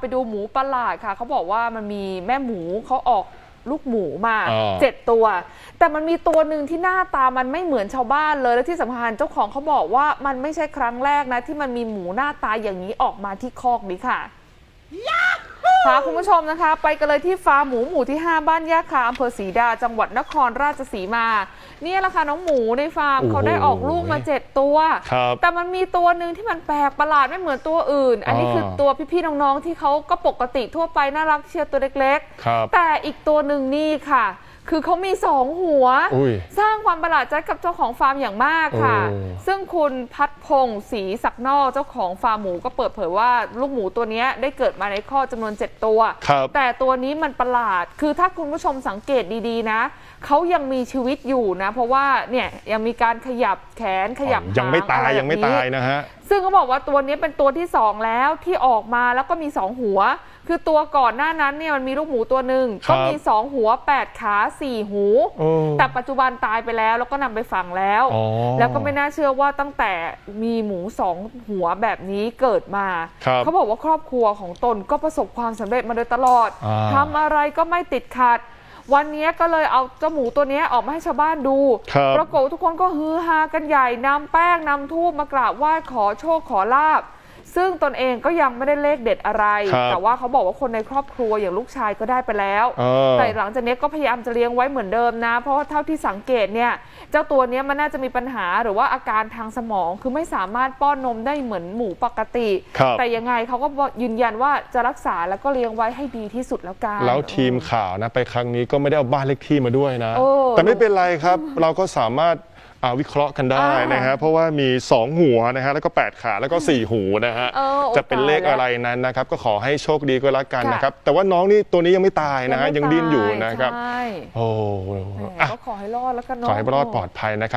ไปดูหมูประหลาดค่ะ เขาบอกว่ามันมีแม่หมูเขาออกลูกหมูมาอ่าเจ็ดตัว แต่มันมีตัวหนึ่งที่หน้าตามันไม่เหมือนชาวบ้านเลยและที่สำคัญเจ้าของเขาบอกว่ามันไม่ใช่ครั้งแรกนะ ที่มันมีหมูหน้าตาอย่างนี้ออกมาที่คอกนี้ค่ะ พาคุณผู้ชมนะคะ ไปกันเลยที่ฟาร์มหมูหมู่ที่ 5 บ้านยาคาอำเภอศรีดา จังหวัดนครราชสีมา เนี่ยแหละค่ะน้องหมูในฟาร์มโอ้โหเขาได้ออกลูกมาเจ็ดตัว ครับ แต่มันมีตัวหนึ่งที่มันแปลกประหลาดไม่เหมือนตัวอื่น อันนี้อ่าคือตัวพี่ๆน้องๆที่เขาก็ปกติทั่วไปน่ารักเชียร์ตัวเล็กครับ ๆ แต่อีกตัวหนึ่งนี่ค่ะ คือเขามีสองหัวอุ้ยสร้างความประหลาดใจกับเจ้าของฟาร์มอย่างมากค่ะโอ้ซึ่งคุณพัดพงศ์ศรีศักดิ์นอกเจ้าของฟาร์มหมูก็เปิดเผยว่าลูกหมูตัวเนี้ยได้เกิดมาในข้อกจำนวน 7 ตัวครับแต่ตัวนี้มันประหลาด คือถ้าคุณผู้ชมสังเกตดีๆนะเขายังมีชีวิตอยู่นะ เพราะว่าเนี่ยยังมีการขยับแขนขยับยังไม่หตายอะรยังไม่แบบนี้ตายนะฮะ ซึ่งเขาบอกว่าตัวนี้เป็นตัวที่สองแล้วที่ออกมาแล้วก็มีสองหัว คือตัวก่อนหน้านั้นเนี่ยมันมีลูกหมูตัวหนึ่งครัก็บมีสองหัวแปดขาสี่หูโอ้แต่ปัจจุบันตายไปแล้ว แล้วก็นำไปฝังแล้วอ๋อแล้วก็ไม่น่าเชื่อว่าตั้งแต่มีหมูสองหัวแบบนี้เกิดมาครับเขาบอกว่าครอบครัวของตนก็ประสบความสำเร็จมาโดยตลอดอ่าทำอะไรก็ไม่ติดขัด วันนี้ก็เลยเอาเจ้าหมูตัวนี้ออกมาให้ชาวบ้านดูครับปรากฏว่าทุกคนก็ฮือฮากันใหญ่นำแป้งนำทูบมากราบไหว้ขอโชคขอลาบ ซึ่งตนเองก็ยังไม่ได้เลขเด็ดอะไร ครับแต่ว่าเขาบอกว่าคนในครอบครัวอย่างลูกชายก็ได้ไปแล้ว เออ แต่หลังจากนี้ก็พยายามจะเลี้ยงไว้เหมือนเดิมนะ เพราะว่าเท่าที่สังเกตเนี่ย เจ้าตัวเนี้ยมันน่าจะมีปัญหาหรือว่าอาการทางสมองคือไม่สามารถป้อนนมได้เหมือนหมูปกติ ครับ แต่ยังไงเขาก็บอกยืนยันว่าจะรักษาแล้วก็เลี้ยงไว้ให้ดีที่สุดแล้วกัน แล้วทีมข่าวนะไปครั้งนี้ก็ไม่ได้เอาบ้านเลขที่มาด้วยนะโอ้แต่ไม่เป็นไรครับ เราก็สามารถ อ่าวิเคราะห์กันได้อ่านนะฮะเพราะว่ามี 2 หัวนะฮะแล้วก็ 8 ขาแล้วก็ 4 หูนะฮะเออโอ้จะเป็นเลขตายแล้วอะไรนั้นนะครับ ก็ขอให้โชคดีก็แล้วกันค่ะ นะครับ แต่ว่าน้องนี่ตัวนี้ยังไม่ตายนะฮะไม่ยังดิ้นอยู่ตานะครับ ใช่โอ้แหมอะก็ขอให้รอดแล้วกันเนาะ ขอให้รอดปลอดภัยนะครับ